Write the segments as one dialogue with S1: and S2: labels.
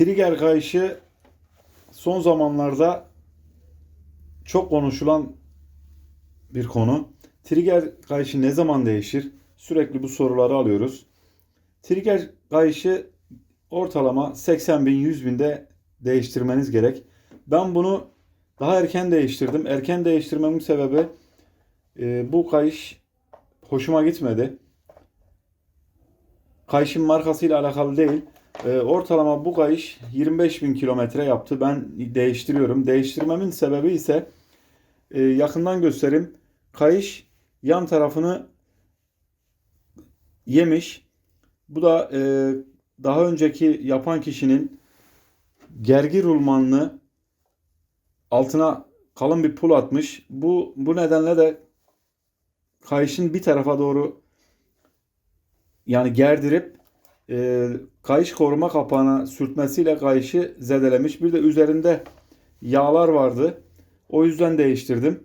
S1: Trigger kayışı son zamanlarda çok konuşulan bir konu. Trigger kayışı ne zaman değişir? Sürekli bu soruları alıyoruz. Trigger kayışı ortalama 80 bin 100 binde değiştirmeniz gerek. Ben bunu daha erken değiştirdim. Erken değiştirmemin sebebi e, bu kayış hoşuma gitmedi. Kayışın markasıyla alakalı değil. E, ortalama bu kayış 25 bin kilometre yaptı. Ben değiştiriyorum. Değiştirmemin sebebi ise e, yakından göstereyim. Kayış yan tarafını yemiş. Bu da e, daha önceki yapan kişinin gergi rulmanını altına kalın bir pul atmış. Bu bu nedenle de kayışın bir tarafa doğru yani gerdirip e, kayış koruma kapağına sürtmesiyle kayışı zedelemiş. Bir de üzerinde yağlar vardı. O yüzden değiştirdim.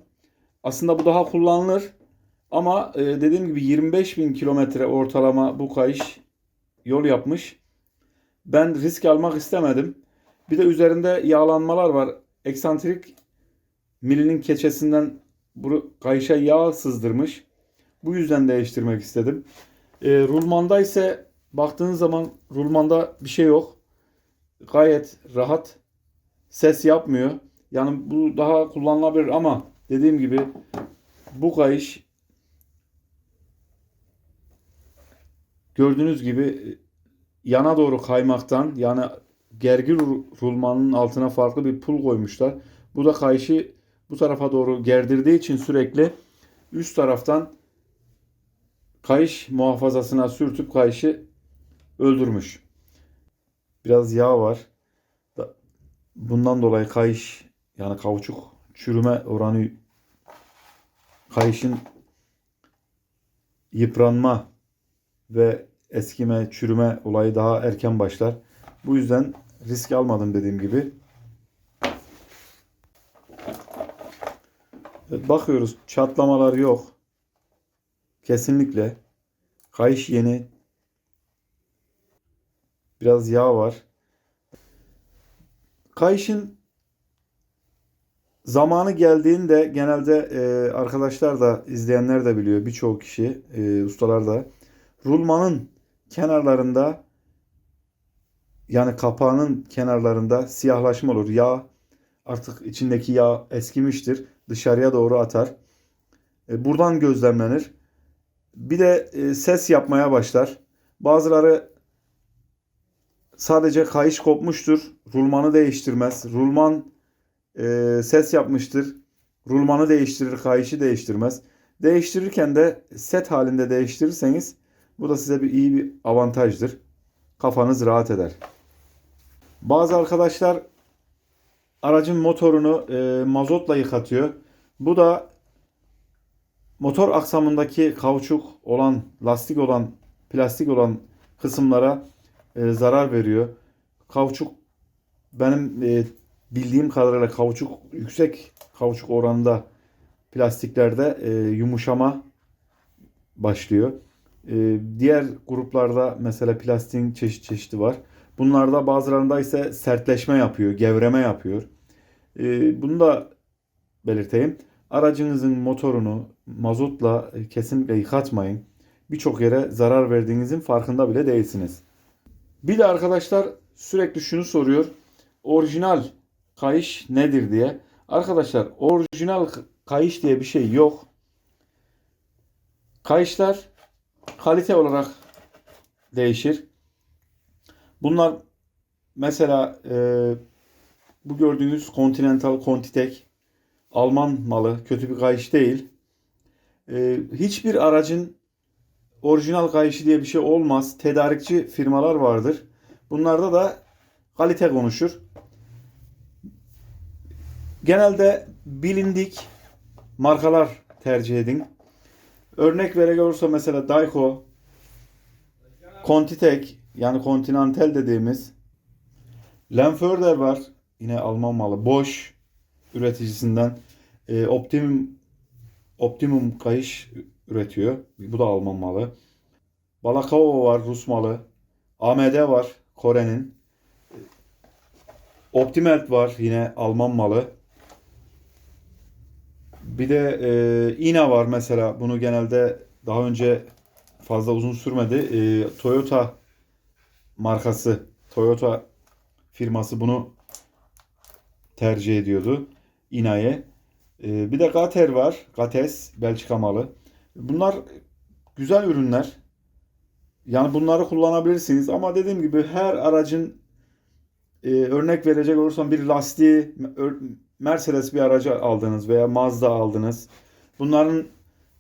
S1: Aslında bu daha kullanılır. Ama e, dediğim gibi 25 bin kilometre ortalama bu kayış yol yapmış. Ben risk almak istemedim. Bir de üzerinde yağlanmalar var. Eksantrik milinin keçesinden bu kayışa yağ sızdırmış. Bu yüzden değiştirmek istedim. E, rulmanda ise baktığınız zaman rulmanda bir şey yok. Gayet rahat. Ses yapmıyor. Yani bu daha kullanılabilir ama dediğim gibi bu kayış gördüğünüz gibi yana doğru kaymaktan yani gergi ru- rulmanın altına farklı bir pul koymuşlar. Bu da kayışı bu tarafa doğru gerdirdiği için sürekli üst taraftan kayış muhafazasına sürtüp kayışı öldürmüş. Biraz yağ var. Da- Bundan dolayı kayış yani kauçuk çürüme oranı kayışın yıpranma ve eskime, çürüme olayı daha erken başlar. Bu yüzden risk almadım dediğim gibi. Evet, bakıyoruz çatlamalar yok. Kesinlikle. Kayış yeni. Biraz yağ var. Kayışın zamanı geldiğinde genelde e, arkadaşlar da izleyenler de biliyor birçok kişi e, ustalar da rulmanın kenarlarında yani kapağının kenarlarında siyahlaşma olur. Yağ artık içindeki yağ eskimiştir. Dışarıya doğru atar. E, buradan gözlemlenir. Bir de e, ses yapmaya başlar. Bazıları sadece kayış kopmuştur. Rulmanı değiştirmez. Rulman e, ses yapmıştır. Rulmanı değiştirir, kayışı değiştirmez. Değiştirirken de set halinde değiştirirseniz bu da size bir iyi bir avantajdır. Kafanız rahat eder. Bazı arkadaşlar aracın motorunu e, mazotla yıkatıyor. Bu da motor aksamındaki kauçuk olan, lastik olan, plastik olan kısımlara e, zarar veriyor. Kauçuk benim e, bildiğim kadarıyla kauçuk yüksek kauçuk oranında plastiklerde e, yumuşama başlıyor. E, diğer gruplarda mesela plastiğin çeşit çeşidi var. Bunlarda bazılarında ise sertleşme yapıyor, gevreme yapıyor. E, bunu da belirteyim. Aracınızın motorunu mazotla e, kesinlikle yıkatmayın. Birçok yere zarar verdiğinizin farkında bile değilsiniz. Bir de arkadaşlar sürekli şunu soruyor. Orijinal kayış nedir diye. Arkadaşlar orijinal kayış diye bir şey yok. Kayışlar kalite olarak değişir. Bunlar mesela e, bu gördüğünüz Continental Contitek Alman malı kötü bir kayış değil. E, hiçbir aracın orijinal kayışı diye bir şey olmaz. Tedarikçi firmalar vardır. Bunlarda da kalite konuşur. Genelde bilindik markalar tercih edin. Örnek verecek olursa mesela Daico, Contitek yani Continental dediğimiz Lenförder var. Yine Alman malı. Bosch üreticisinden e, Optimum Optimum kayış üretiyor. Bu da Alman malı. Balakova var Rus malı. AMD var Kore'nin. Optimelt var yine Alman malı. Bir de e, Ina var mesela. Bunu genelde daha önce fazla uzun sürmedi. E, Toyota markası, Toyota firması bunu tercih ediyordu. Ina'ye. E, bir de Gater var. Gates, Belçika malı. Bunlar güzel ürünler. Yani bunları kullanabilirsiniz ama dediğim gibi her aracın e, örnek verecek olursam bir lastiği Mercedes bir aracı aldınız veya Mazda aldınız. Bunların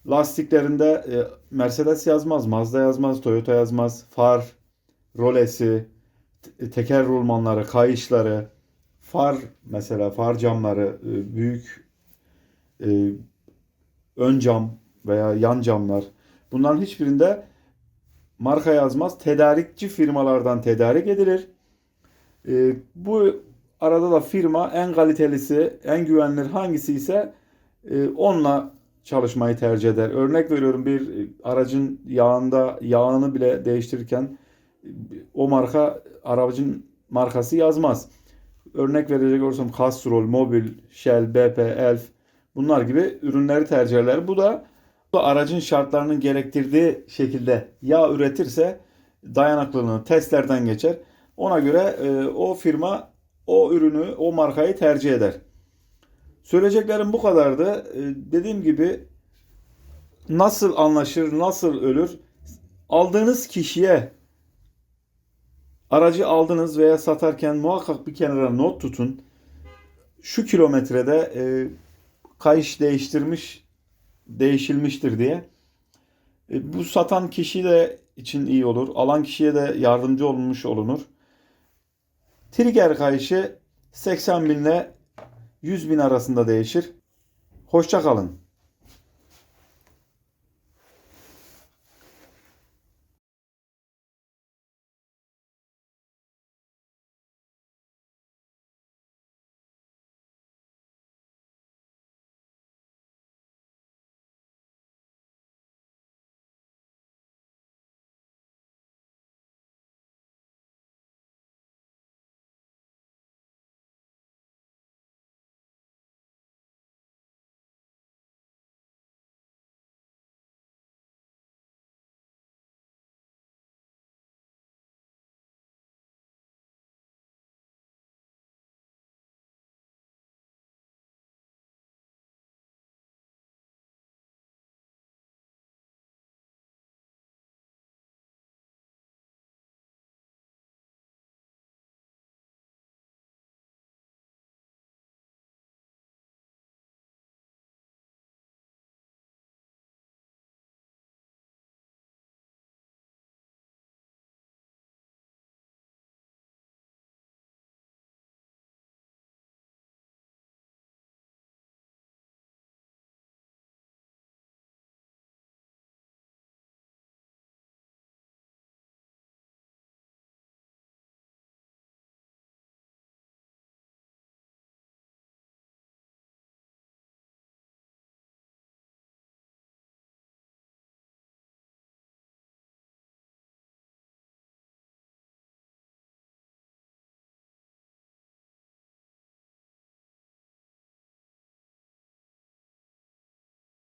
S1: lastiklerinde e, Mercedes yazmaz, Mazda yazmaz, Toyota yazmaz. Far, rolesi, te- teker rulmanları, kayışları, far mesela far camları, e, büyük e, ön cam veya yan camlar. Bunların hiçbirinde marka yazmaz. Tedarikçi firmalardan tedarik edilir. E, bu arada da firma en kalitelisi, en güvenilir hangisi ise e, onunla çalışmayı tercih eder. Örnek veriyorum bir aracın yağında yağını bile değiştirirken o marka aracın markası yazmaz. Örnek verecek olursam Castrol, Mobil, Shell, BP, Elf bunlar gibi ürünleri tercih ederler. Bu da aracın şartlarının gerektirdiği şekilde yağ üretirse dayanıklılığını testlerden geçer. Ona göre e, o firma o ürünü, o markayı tercih eder. Söyleyeceklerim bu kadardı. E, dediğim gibi nasıl anlaşır, nasıl ölür? Aldığınız kişiye aracı aldınız veya satarken muhakkak bir kenara not tutun. Şu kilometrede e, kayış değiştirmiş, değişilmiştir diye. E, bu satan kişi de için iyi olur. Alan kişiye de yardımcı olmuş olunur. Trigger kayışı 80 bin ile 100 bin arasında değişir. Hoşça kalın.